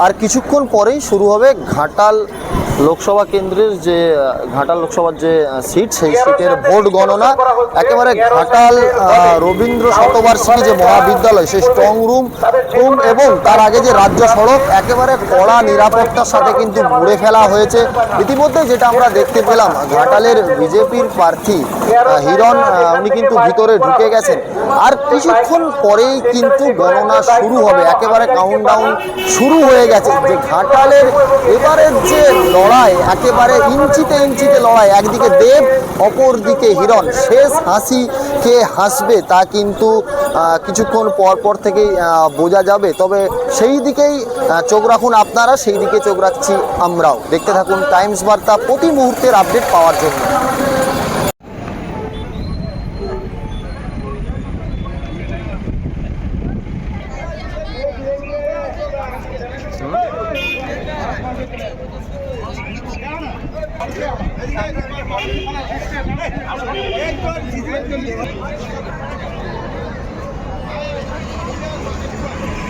আর কিছুক্ষণ পরেই শুরু হবে ঘাটাল লোকসভা কেন্দ্রের যে ঘাটাল লোকসভার যে সিট, সেই সিটের ভোট গণনা একেবারে ঘাটাল রবীন্দ্র শতবার্ষিকী যে মহাবিদ্যালয়, সেই স্ট্রং রুম রুম এবং তার আগে যে রাজ্য সড়ক, একেবারে কড়া নিরাপত্তার সাথে কিন্তু মুড়ে ফেলা হয়েছে। ইতিমধ্যে যেটা আমরা দেখতে পেলাম, ঘাটালের বিজেপির প্রার্থী হিরণ উনি কিন্তু ভিতরে ঢুকে গেছেন। আর কিছুক্ষণ পরেই কিন্তু গণনা শুরু হবে, একেবারে কাউন্টডাউন শুরু হয়ে গেছে। যে ঘাটালের এবারের যে লড়াই একেবারে ইঞ্চিতে ইঞ্চিতে লড়াই। একদিকে দেব অপর দিকে হিরণ। শেষ হাসি কে হাসবে তা কিন্তু কিছুক্ষণ পর পর থেকেই বোঝা যাবে। তবে সেই দিকেই চোখ রাখুন আপনারা, সেই দিকে চোখ রাখছি আমরাও। দেখতে থাকুন টাইমস বার্তা প্রতি মুহূর্তের আপডেট পাওয়ার জন্য। Thank you.